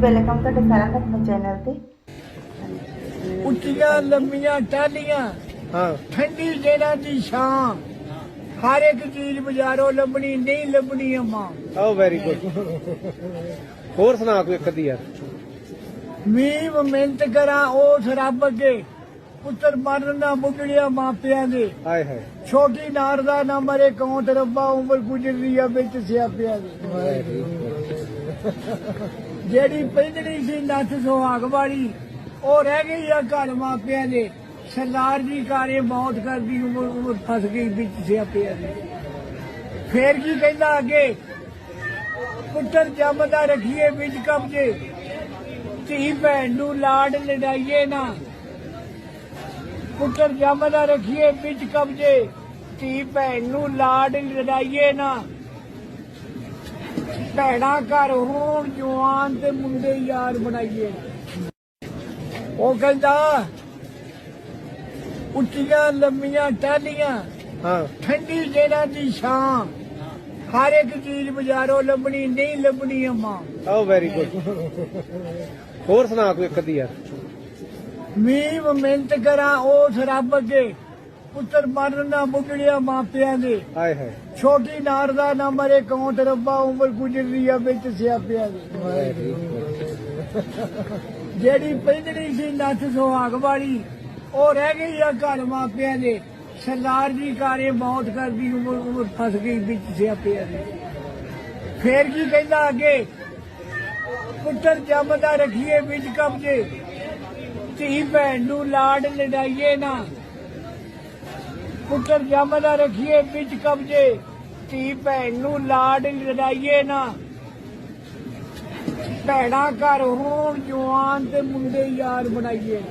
Welcome ਤੁਹਾਡਾ ਸਾਰਿਆਂ ਦਾ ਆਪਣੇ ਚੈਨਲ ਤੇ। ਉੱਚੀਆਂ ਲੰਮੀਆਂ ਟਾਹਲੀਆਂ ਹਾਂ। ਠੰਡੀ ਜੇਲਾਂ ਦੀ ਛਾਂ ਹਰ ਇੱਕ ਚੀਜ਼ ਬਾਜ਼ਾਰੋਂ ਲੱਭਣੀ ਨਹੀਂ ਲੱਭਣੀ ਅੰਮਾ। ਆਓ ਵੈਰੀ ਗੁੱਡ ਹੋਰ ਸੁਣਾ ਕੋਈ ਇੱਕ ਅੱਧੀ ਯਾਰ। ਮੀਂਹ ਮਿਹਨਤ ਕਰਾਂ ਉਸ ਰੱਬ ਅੱਗੇ। ਪੁੱਤਰ ਮਰਨ ਨਾ ਮੁਗੜਿਆ ਮਾਪਿਆਂ ਦੇ। ਹਾਏ ਹਾਏ। ਛੋਟੀ ਨਾਰ ਦਾ ਨਾ ਮਰੇ ਕੌਂਤ ਰੱਬਾ ਉਮਰ ਗੁਜ਼ਰੀ ਆ ਵਿੱਚ ਸਿਆਪਿਆਂ ਦੀ। ਜਿਹੜੀ ਪਹਿਲਣੀ ਸੀ ਨੱਥ ਸੁਹਾਗ ਵਾਲੀ, ਉਹ ਰਹਿ ਗਈ ਆ ਘਰ ਮਾਪਿਆਂ ਦੇ। ਸਰਦਾਰ ਜੀ ਕਾਰੇ ਮੌਤ ਕਰਦੀ ਉਮਰ ਉਮਰ ਫਸ ਗਈ ਵਿੱਚ ਸਿਆਪਿਆਂ ਦੀ। ਫੇਰ ਕੀ ਕਹਿੰਦਾ ਅੱਗੇ? ਪੁੱਤਰ ਜੰਮਦਾ ਰੱਖੀਏ ਵਿੱਚ ਕਬਜੇ। ਧੀ ਭੈਣ ਨੂੰ ਲਾਡ ਲੜਾਈਏ ਨਾ। ਪੁੱਤਰ ਜੰਮਦਾ ਰੱਖੀਏ ਵਿੱਚ ਕਬਜੇ। ਧੀ ਭੈਣ ਨੂੰ ਲਾਡ ਲੜਾਈਏ ਨਾ। ਭੈਣਾ ਘਰ ਹੋਣ ਜਵਾਨ ਤੇ ਮੁੰਡੇ ਯਾਰ ਬਣਾਈਏ। ਉਹ ਕਹਿੰਦਾ ਉੱਚੀਆਂ ਲੰਮੀਆਂ ਟਾਹਲੀਆਂ ਹਾਂ। ਠੰਡੀ ਜੇਲਾਂ ਦੀ ਛਾਂ। ਹਰ ਇੱਕ ਚੀਜ਼ ਬਾਜ਼ਾਰੋਂ ਲੱਭਣੀ ਨਹੀਂ ਲੱਭਣੀ ਅੰਮਾ। ਆਓ ਵੈਰੀ ਗੁੱਡ ਹੋਰ ਸੁਣਾ ਕੋਈ ਇੱਕ ਅੱਧੀ ਯਾਰ? ਮੀਂਹ ਮਿਹਨਤ ਕਰਾਂ ਉਸ ਰੱਬ ਅੱਗੇ। ਪੁੱਤਰ ਮਰਨ ਨਾ ਮੁਗੜਿਆ ਮਾਪਿਆਂ ਦੇ। ਹਾਏ ਹਾਏ। ਛੋਟੀ ਨਾਰ ਦਾ ਨਾ ਮਰੇ ਕੌਂਤ ਰੱਬਾ ਉਮਰ ਗੁਜ਼ਰੀ ਆ ਵਿੱਚ ਸਿਆਪਿਆਂ ਦੀ। ਜਿਹੜੀ ਪਹਿਲਣੀ ਸੀ ਨੱਥ ਸੁਹਾਗ ਵਾਲੀ ਉਹ ਰਹਿ ਗਈ ਆ ਘਰ ਮਾਪਿਆਂ ਦੇ। ਸਰਦਾਰ ਜੀ ਕਾਰੇ ਮੌਤ ਕਰਦੀ ਉਮਰ ਉਮਰ ਫਸ ਗਈ ਵਿੱਚ ਸਿਆਪਿਆਂ ਦੀ। ਫੇਰ ਕੀ ਕਹਿੰਦਾ ਅੱਗੇ? ਪੁੱਤਰ ਜੰਮਦਾ ਰੱਖੀਏ ਵਿੱਚ ਕਬਜੇ। ਧੀ ਭੈਣ ਨੂੰ ਲਾਡ ਲਡਾਈਏ ਨਾ। ਪੁੱਤਰ ਜੰਮਦਾ ਰੱਖੀਏ, ਵਿੱਚ ਕਬਜੇ। ਧੀ ਭੈਣ ਨੂੰ ਲਾਡ ਲੜਾਈਏ ਨਾ। ਭੈਣਾ ਘਰ ਹੋਣ, ਜਵਾਨ ਤੇ ਮੁੰਡੇ ਯਾਰ ਬਣਾਈਏ।